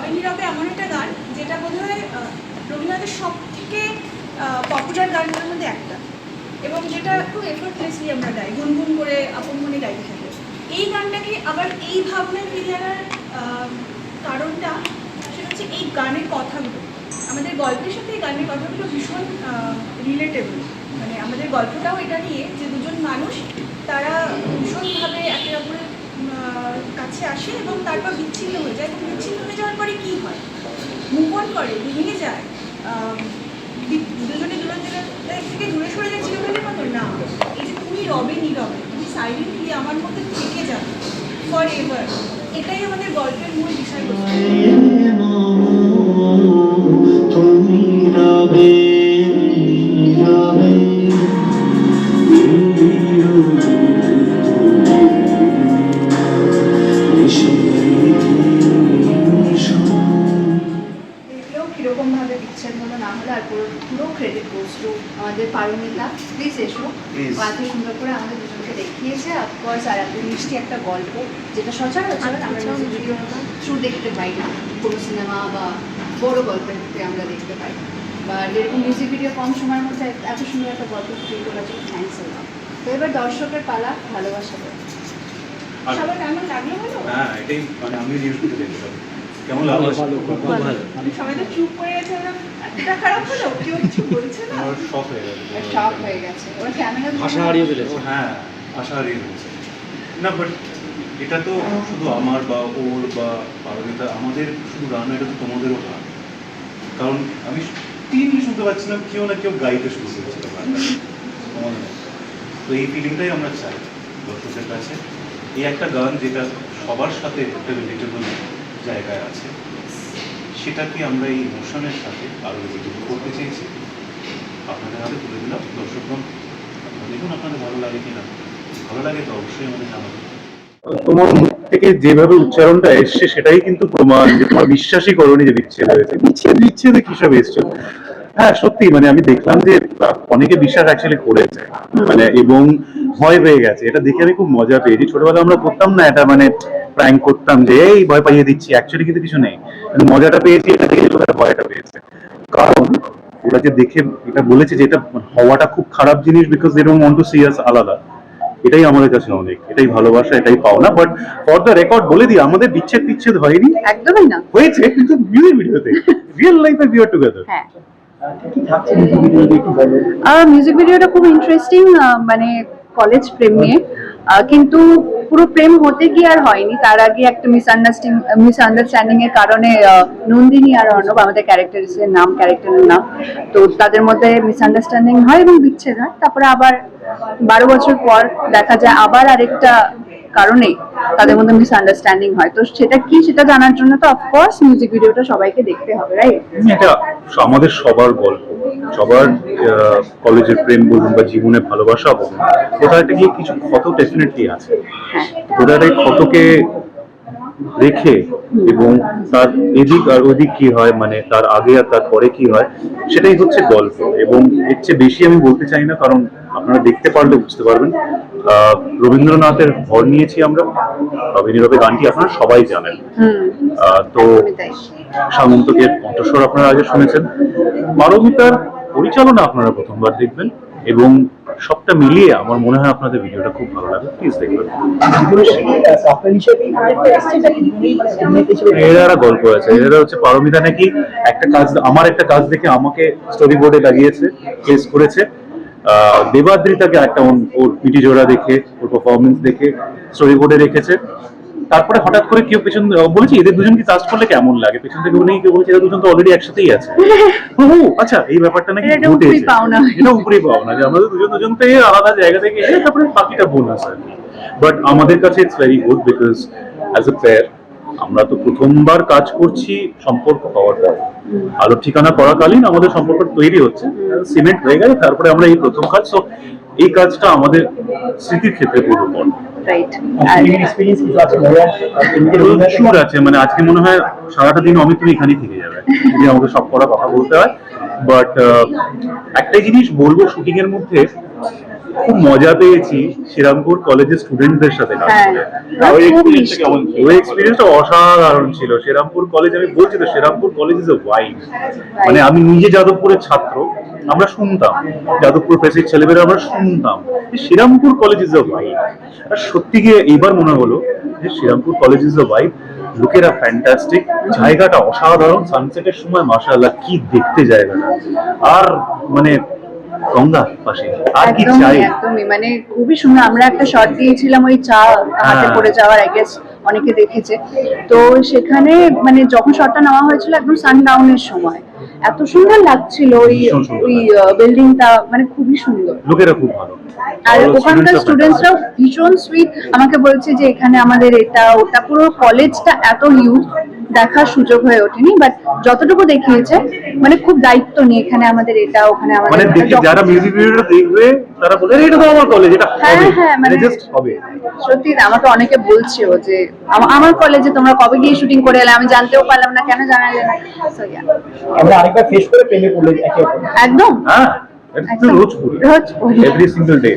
রবে নীরবে এমন একটা গান, যেটা বোধ হয় রবীন্দ্রনাথের সব থেকে পপুলার গানগুলোর মধ্যে একটা। এবং যেটা একটু এফোর্টলেসলি আমরা গাই, গুনগুন করে আপন মনে গাইতে থাকি। এই গানটাকে আবার এই ভাবনায় ফিরে আনার কারণটা সেটা হচ্ছে এই গানের কথাগুলো। আমাদের গল্পের সাথে এই গানের কথাগুলো ভীষণ রিলেটেবল মানে আমাদের গল্পটাও এটা নিয়ে যে দুজন কাছে আসে এবং তারপর বিচ্ছিন্ন হয়ে যায়। এবং বিচ্ছিন্ন হয়ে যাওয়ার পরে কী হয়? মুভ অন করে, ভেঙে যায়। দুজনে দুজনের থেকে দূরে সরে যাচ্ছিল বলে মতো না। এই যে তুমি রবে নি রবে তুমি সাইলেন্টলি আমার মধ্যে থেকে যাবে ফর এভার এটাই আমাদের গল্পের মূল বিষয়বস্তু। বিচ্ছেদ হলো না হলো আর পুরো পুরো ক্রেডিট গোস টু আমাদের পারমিতা। প্লিজ এসো। এত সুন্দর করে আমাদের দুজনকে দেখিয়েছে। অফকোর্স আর এত মিষ্টি একটা গল্প যেটা সচরাচর আমরা ভিডিও থ্রু দেখতে পাই। না কোনো সিনেমা বা বড় গল্পের ক্ষেত্রে আমরা দেখতে পাই। বা এরকম মিউজিক ভিডিও কম সময়ের মধ্যে এত সুন্দর একটা গল্প তৈরি করার জন্য থ্যাংকস তো এবার দর্শকের পালা ভালোবাসা সবার কেমন লাগল বলো? হ্যাঁ এটাই মানে আমি নিউজ করতে দেখলাম কেমন লাগল? সবাই তো চুপ করে গেছে খারাপ হলো? কেউ কিছু বলছে না? শখ হয়ে হয়ে গেছে। ওরা ক্যামেরা ভাষা হারিয়ে ফেলেছে। হ্যাঁ আশা হারিয়ে ফেলছে। না বাট এটা তো শুধু আমার বা ওর বা পারমিতা আমাদের শুধু গান এটা তো তোমাদেরও গান কারণ আমি তিন শুনতে পাচ্ছিলাম কেউ না কেউ গাইতে শুরু করেছিল। তো এই ফিলিংটাই আমরা চাই দর্শকের কাছে। এই একটা গান যেটা সবার সাথে একটা রিলেটেবল জায়গায় আছে। সেটাকে আমরা এই ইমোশনের সাথে আরও রিলেটেবল করতে চেয়েছি? আপনাদের হাতে তুলে দিলাম। দর্শকগণ দেখুন আপনাদের ভালো লাগে কিনা। ভালো লাগে তো অবশ্যই আমাদের জানাবেন। তোমার মুখ থেকে যেভাবে উচ্চারণটা এসছে, সেটাই কিন্তু প্রমাণ যে তোমার বিশ্বাসই করোনি যে বিচ্ছেদ হয়েছে। বিচ্ছেদ, বিচ্ছেদে কিসব এসছে? হ্যাঁ সত্যি মানে আমি দেখলাম যে অনেকে বিশ্বাস অ্যাকচুয়ালি করেছে। মানে এবং ভয় পেয়ে গেছে। এটা দেখে আমি খুব মজা পেয়েছি। ছোটবেলায় আমরা করতাম না এটা মানে প্র্যাঙ্ক করতাম যে এই ভয় পাইয়ে দিচ্ছি অ্যাকচুয়ালি কিন্তু কিছু নেই। মজাটা পেয়েছি এটা দেখে লোকেরা ভয়টা পেয়েছে। কারণ ওরা যে দেখে এটা বলেছে যে এটা হওয়াটা খুব খারাপ জিনিস বিকজ এরকম ওয়ান্ট টু সি আস আলাদা। এটাই আমাদের কাছে অনেক এটাই ভালোবাসা এটাই পাওনা। বাট ফর দ্য রেকর্ড বলে দিই আমাদের বিচ্ছেদ বিচ্ছেদ হয়নি। একদমই না। হয়েছে কিন্তু মিউজিক ভিডিওতে রিয়েল লাইফে উই আর টুগেদার হ্যাঁ। মিউজিক ভিডিওটা খুব ইন্টারেস্টিং মানে কলেজ প্রেম। নিয়ে কিন্তু পুরো প্রেম হতে গিয়ে আর হয়নি। তার আগে একটা মিসআন্ডারস্ট্যান্ডিং মিসআন্ডারস্ট্যান্ডিং এর কারণে নন্দিনী আর অর্ণব, আমাদের ক্যারেক্টারের নাম ক্যারেক্টারের নাম, তো তাদের মধ্যে মিসআন্ডারস্ট্যান্ডিং হয় এবং বিচ্ছেদ হয়। তারপরে আবার বারো বছর পর দেখা যায় আবার আরেকটা কারণে তাদের মধ্যে মিসআন্ডারস্ট্যান্ডিং হয়। তো সেটা কি সেটা জানার জন্য তো অফকোর্স মিউজিক ভিডিওটা সবাইকে দেখতে হবে রাইট এটা আমাদের সবার গল্প। সবার কলেজের প্রেম বলুন বা জীবনে ভালোবাসা বলুন কোথাও একটা গিয়ে কিছু ক্ষত ডেফিনেটলি আছে। হ্যাঁ। কোথাও একটা ক্ষতকে রেখে এবং তার এদিক আর ওদিক কি হয় মানে তার আগে আর তার পরে কি হয় সেটাই হচ্ছে গল্প। এবং এর চেয়ে বেশি আমি বলতে চাই না কারণ আপনারা দেখতে পারলে বুঝতে পারবেন। আহ, রবীন্দ্রনাথের ঘর নিয়েছি আমরা রবি নীরবে গানটি আপনারা সবাই জানেন। আহ, তো একদমই তাই। সামন্তকে কণ্ঠস্বর আপনারা আগে শুনেছেন। পারমিতার পরিচালনা আপনারা প্রথমবার দেখবেন এবং সবটা মিলিয়ে আমার মনে হয় আপনাদের ভিডিওটা খুব ভালো লাগবে। প্লিজ দেখবেন। এর গল্প আছে। এরা হচ্ছে পারমিতা নাকি একটা কাজ, আমার একটা কাজ দেখে আমাকে স্টোরি বোর্ডে লাগিয়েছে প্লেস করেছে। দেবাদ্রিতাকে একটা ওর পিটি জোড়া দেখে, ওর পারফরমেন্স দেখে স্টোরি বোর্ডে রেখেছে। তারপরে হঠাৎ করে কেউ পেছন বলেছে এদের দুজন কি কাজ করলে কেমন লাগে? পেছন থেকে উনি কেউ বলেছে এরা দুজন তো অলরেডি একসাথেই আছে। ও আচ্ছা এই ব্যাপারটা নাকি ঘটেছে। এটা উপরে পাওনা যে আমাদের দুজন দুজন থেকে আলাদা জায়গা থেকে এসে তারপরে বাকিটা বোনাস আর বাট আমাদের কাছে it's very good because as a player আমরা তো প্রথমবার কাজ করছি সম্পর্ক হওয়ার পর আলোর ঠিকানা করাকালীন আমাদের সম্পর্ক তৈরি হচ্ছে সিমেন্ট হয়ে গেছে তারপরে আমরা এই প্রথম কাজ। তো এই কাজটা আমাদের স্মৃতির ক্ষেত্রে গুরুত্বপূর্ণ রাইট প্রচুর আছে মানে আজকে মনে হয় সারাটা দিন অমিত তুমি এখানেই থেকে যাবে যে আমাকে সব করা কথা বলতে হয়। বাট একটাই জিনিস বলব শুটিং এর মধ্যে খুব মজা পেয়েছি শ্রীরামপুর কলেজের স্টুডেন্টদের সাথে কাজ হ্যাঁ মিষ্টি। ওই এক্সপিরিয়েন্সটা অসাধারণ ছিল। শ্রীরামপুর কলেজ আমি বলছি তো Serampore college is a vibe মানে আমি নিজে যাদবপুরের ছাত্র আমরা শুনতাম। যাদবপুর প্রেসির ছেলেমেয়েরা আমরা শুনতাম Serampore college is a vibe আর সত্যি গিয়ে এইবার মনে হলো যে Serampore college is a vibe লোকেরা ফ্যান্টাস্টিক জায়গাটা অসাধারণ। সানসেটের সময় মাশাআল্লাহ কি দেখতে জায়গাটা। আর মানে গঙ্গা পাশে। আর কি চাই? একদমই। মানে খুবই সুন্দর। আমরা একটা শর্ট দিয়েছিলাম ওই চা হাতে হ্যাঁ। পড়ে যাওয়ার আই গেস অনেকে দেখেছে। তো সেখানে মানে যখন শটটা নেওয়া হয়েছিল একদম সানডাউনের সময় এত সুন্দর লাগছিল ওই ওই বিল্ডিংটা মানে খুবই সুন্দর। লোকেরা খুব ভালো। আর ওখানকার স্টুডেন্টসরাও ভীষণ সুইট আমাকে বলছে যে এখানে আমাদের এটা ওটা পুরো কলেজটা এত হিউজ দেখার সুযোগ হয়ে ওঠেনি বাট যতটুকু দেখিয়েছে মানে খুব দায়িত্ব নিয়ে এখানে আমাদের এটা ওখানে আমাদের মানে দেখি যারা মিউজিক ভিডিওটা দেখবে তারা বলে এটা তো আমার কলেজ এটা হ্যাঁ, হ্যাঁ, মানে- জাস্ট হবে। সত্যি আমাকে অনেকে বলছেও যে আমার কলেজে তোমরা কবে গিয়ে শুটিং করে এলে? আমি জানতেও পারলাম না কেন জানালে না? আমরা আরেকবার ফেস করে প্রেমে পড়লে একদম। হ্যাঁ। রোজ পড়ি রোজ। Every single day